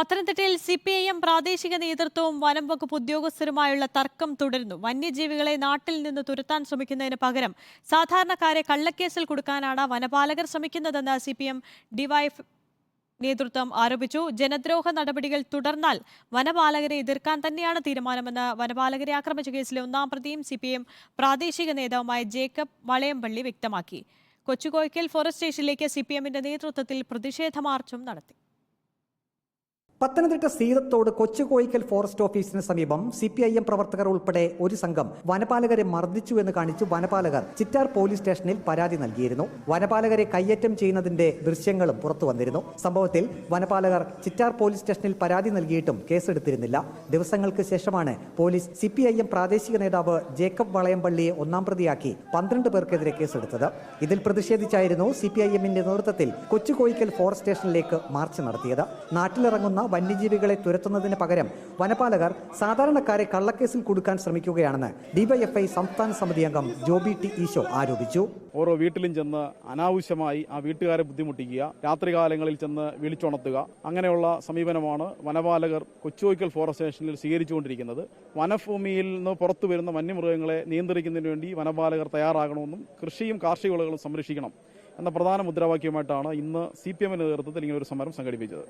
പത്തനംതിട്ടയിൽ C P I M പ്രാദേശിക നേതൃത്വവും വനം വകുപ്പ് ഉദ്യോഗസ്ഥരുമായുള്ള തർക്കം തുടരുന്നു. വന്യജീവികളെ നാട്ടിൽ നിന്ന് തുരത്താൻ ശ്രമിക്കുന്നതിന് പകരം സാധാരണക്കാരെ കള്ളക്കേസിൽ കൊടുക്കാനാണ് വനപാലകർ ശ്രമിക്കുന്നതെന്ന് സി പി എം ഡിവൈഫ് നേതൃത്വം ആരോപിച്ചു. ജനദ്രോഹ നടപടികൾ തുടർന്നാൽ വനപാലകരെ എതിർക്കാൻ തന്നെയാണ് തീരുമാനമെന്ന് വനപാലകരെ ആക്രമിച്ച കേസിലെ ഒന്നാം പ്രതിയും സി പ്രാദേശിക നേതാവുമായ ജേക്കബ് വളയംപള്ളി വ്യക്തമാക്കി. കൊച്ചുകോയ്ക്കൽ ഫോറസ്റ്റ് സ്റ്റേഷനിലേക്ക് സി പി എമ്മിന്റെ നേതൃത്വത്തിൽ പ്രതിഷേധ മാർച്ചും നടത്തി. പത്തനംതിട്ട സീതത്തോട് കൊച്ചുകോയിക്കൽ ഫോറസ്റ്റ് ഓഫീസിന് സമീപം സി പി ഐ എം പ്രവർത്തകർ ഉൾപ്പെടെ ഒരു സംഘം വനപാലകരെ മർദ്ദിച്ചു എന്ന് കാണിച്ചു വനപാലകർ ചിറ്റാർ പോലീസ് സ്റ്റേഷനിൽ പരാതി നൽകിയിരുന്നു. വനപാലകരെ കയ്യേറ്റം ചെയ്യുന്നതിന്റെ ദൃശ്യങ്ങളും പുറത്തു വന്നിരുന്നു. സംഭവത്തിൽ വനപാലകർ ചിറ്റാർ പോലീസ് സ്റ്റേഷനിൽ പരാതി നൽകിയിട്ടും കേസെടുത്തിരുന്നില്ല. ദിവസങ്ങൾക്ക് ശേഷമാണ് police C P I M പ്രാദേശിക നേതാവ് ജേക്കബ് വളയംപള്ളിയെ ഒന്നാം പ്രതിയാക്കി പന്ത്രണ്ട് പേർക്കെതിരെ കേസെടുത്തത്. ഇതിൽ പ്രതിഷേധിച്ചായിരുന്നു സി പി ഐ എമ്മിന്റെ നേതൃത്വത്തിൽ കൊച്ചുകോയിക്കൽ ഫോറസ്റ്റ് സ്റ്റേഷനിലേക്ക് മാർച്ച് നടത്തിയത്. നാട്ടിലിറങ്ങുന്ന വന്യജീവികളെ തുരത്തുന്നതിന് പകരം വനപാലകർ സാധാരണക്കാരെ കള്ളക്കേസിൽ കൊടുക്കാൻ ശ്രമിക്കുകയാണെന്ന് ഡിവൈഎഫ്ഐ സംസ്ഥാന സമിതി അംഗം ജോബി ടി ഈശോ ആരോപിച്ചു. ഓരോ വീട്ടിലും ചെന്ന് അനാവശ്യമായി ആ വീട്ടുകാരെ ബുദ്ധിമുട്ടിക്കുക രാത്രികാലങ്ങളിൽ ചെന്ന് വിളിച്ചുണർത്തുക. അങ്ങനെയുള്ള സമീപനമാണ് വനപാലകർ കൊച്ചുവയ്ക്കൽ ഫോറസ്റ്റ് സ്റ്റേഷനിൽ സ്വീകരിച്ചുകൊണ്ടിരിക്കുന്നത്. വനഭൂമിയിൽ നിന്ന് പുറത്തു വരുന്ന വന്യമൃഗങ്ങളെ നിയന്ത്രിക്കുന്നതിന് വേണ്ടി വനപാലകർ തയ്യാറാകണമെന്നും കൃഷിയും കാർഷിക വിളകളും സംരക്ഷിക്കണം എന്ന പ്രധാന മുദ്രാവാക്യമായിട്ടാണ് ഇന്ന് സി പി എമ്മിന്റെ നേതൃത്വത്തിൽ ഇങ്ങനെ ഒരു സമരം സംഘടിപ്പിച്ചത്.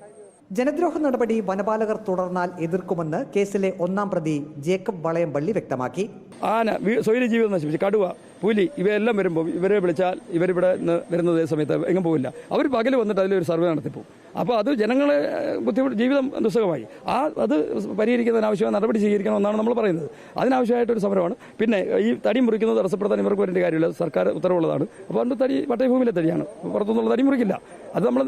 ജനദ്രോഹ നടപടി വനപാലകർ തുടർന്നാൽ എതിർക്കുമെന്ന് കേസിലെ ഒന്നാം പ്രതി ജേക്കബ് വളയംപള്ളി വ്യക്തമാക്കി. ആന സ്വൈര്യ സ്വൈര ജീവിതം നശിപ്പിച്ച് കടുവ പുലി ഇവയെല്ലാം വരുമ്പോൾ ഇവരെ വിളിച്ചാൽ ഇവരിവിടെ വരുന്നത് സമയത്ത് എങ്ങും പോകില്ല അവർ പകൽ വന്നിട്ട് അതിലൊരു സർവേ നടത്തിപ്പോവും. അപ്പോൾ അത് ജനങ്ങളെ ബുദ്ധിമുട്ട് ജീവിതം ദുസ്സഹമായി. ആ അത് പരിഹരിക്കുന്നതിന് ആവശ്യമായ നടപടി സ്വീകരിക്കണമെന്നാണ് നമ്മൾ പറയുന്നത്. അതിനാവശ്യമായിട്ടൊരു സമരമാണ്. പിന്നെ ഈ തടി മുറിക്കുന്നത് തടസ്സപ്പെടുത്താൻ ഇവർക്ക് വരേണ്ട കാര്യമില്ല. സർക്കാർ ഉത്തരവുള്ളതാണ്. അപ്പോൾ അതുകൊണ്ട് തടി പട്ടയഭൂമിയിലെ തടിയാണ്. പുറത്തുനിന്നുള്ള തടി മുറിക്കില്ല. അത് നമ്മൾ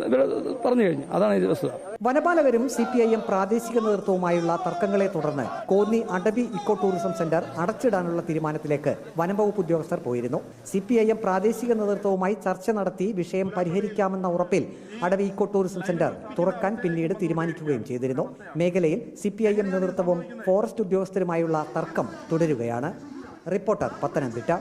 പറഞ്ഞു കഴിഞ്ഞു. അതാണ് ഈ വസ്തുത. വനപാലകരും സി പി ഐ എം പ്രാദേശിക നേതൃത്വവുമായുള്ള തർക്കങ്ങളെ തുടർന്ന് Konni Adavi eco tourism centre അടച്ചിടാനുള്ള തീരുമാനത്തിലേക്ക് വനംവകുപ്പ് ഉദ്യോഗസ്ഥർ പോയിരുന്നു. സി പി ഐ എം പ്രാദേശിക നേതൃത്വവുമായി ചർച്ച നടത്തി വിഷയം പരിഹരിക്കാമെന്ന ഉറപ്പിൽ അടവി ഇക്കോ ടൂറിസം സെന്റർ തുറക്കാൻ പിന്നീട് തീരുമാനിക്കുകയും ചെയ്തിരുന്നു. മേഖലയിൽ സി പി ഐ എം നേതൃത്വവും ഫോറസ്റ്റ് ഉദ്യോഗസ്ഥരുമായുള്ള തർക്കം തുടരുകയാണ്. റിപ്പോർട്ടർ പത്തനംതിട്ട.